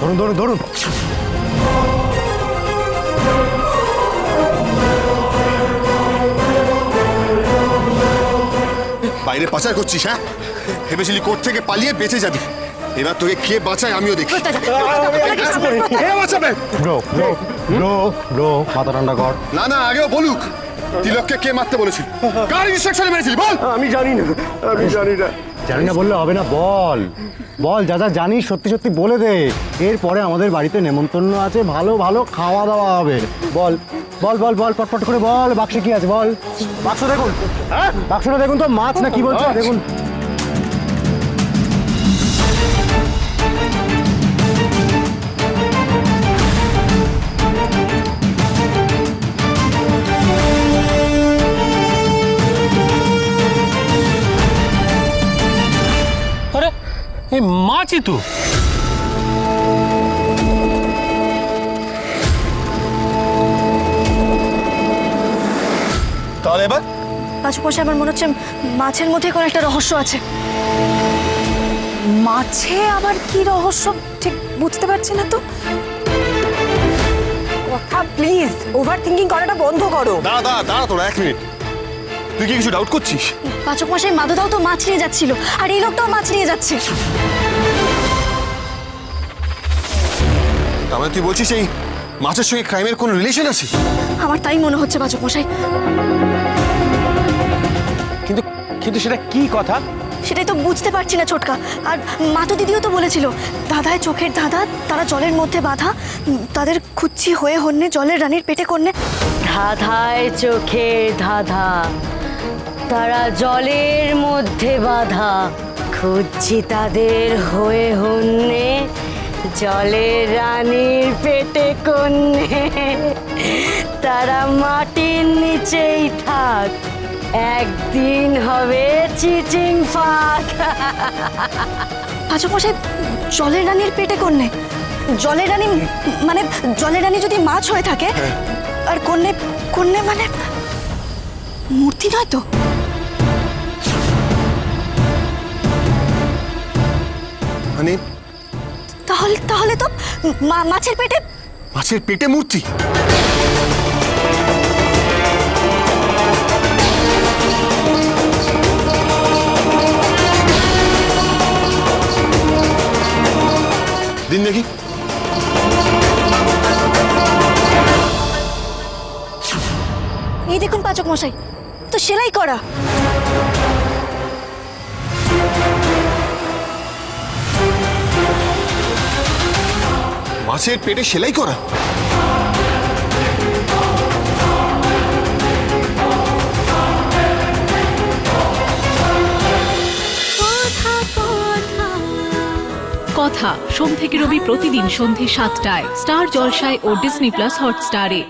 ধরুন ধরুন ধরুন। বাইরে পাচার করছিস হ্যাঁ? ভেবেছিলি কোর্ট থেকে পালিয়ে বেঁচে যাবি। এবার তোকে কে বাঁচায় আমিও দেখি। মাথা ঠান্ডা কর। না না আগেও বলুক। তিলককে কে মারতে বলেছিল? কার ইনস্ট্রাকশনে মেরেছিলি? বল। আমি জানি না আমি জানি না। জানি না বললে হবে না, বল। বল, যা যা জানিস, সত্যি সত্যি বলে দে। এরপরে আমাদের বাড়িতে নেমন্তন্ন আছে, ভালো ভালো খাওয়া দাওয়া হবে। বল বল বল বল, পটপট করে বল, বাক্সে কি আছে, বল। বাক্স দেখুন। হ্যাঁ? বাক্সটা দেখুন তো, মাছ না কি বলছে? দেখুন। এই মাছই তো। তাহলে এবার? পাঁচু মশাই আমার মনে হচ্ছে মাছের মধ্যে কোনো একটা রহস্য আছে। মাছে আবার কি রহস্য ঠিক বুঝতে পারছি না তো। কথা প্লিজ ওভার থিঙ্কিং করাটা বন্ধ করো। দাঁড়া দাঁড়া দাঁড়া তোরা এক মিনিট তুই কি কিছু ডাউট করছিস? পাচক মশাই মাদুদাও তো মাছ নিয়ে যাচ্ছিল। আর এই লোকটাও মাছ নিয়ে যাচ্ছে। তার মানে তুই বলছিস এই মাছের সঙ্গে ক্রাইমের কোনো রিলেশন আছে? আমার তাই মনে হচ্ছে পাচক মশাই। কিন্তু কিন্তু সেটা কি কথা? সেটাই তো বুঝতে পারছি না ছোটকা। আর মাতু দিদিও তো বলেছিল দাদায় চোখের দাদা তারা জলের মধ্যে বাঁধা তাদের খুচ্ছি হয়ে হন্যে জলের রানীর পেটে কন্যে। ধাঁধায় চোখের ধাঁধা। তারা জলের মধ্যে বাধা। খুঁজছি তাদের হয়ে হন্যে জলের রানীর পেটে কন্যে। তারা মাটির নিচেই থাক একদিন হবে চিচিং ফাঁক। মশাই জলের রানীর পেটে কন্যে? জলের রানী মানে জলের রানী যদি মাছ হয়ে থাকে আর কন্যে কন্যে মানে মূর্তি নয় তো? মানে? তাহলে তাহলে তো মা- মাছের পেটে মাছের পেটে মূর্তি? দিন দেখি। এই দেখুন পাচক মশাই তো সেলাই করা। মাছের পেটে সেলাই করা। কথা সোম থেকে রবি প্রতিদিন সন্ধে সাতটায় স্টার জলসায় ও ডিসনি প্লাস হটস্টারে।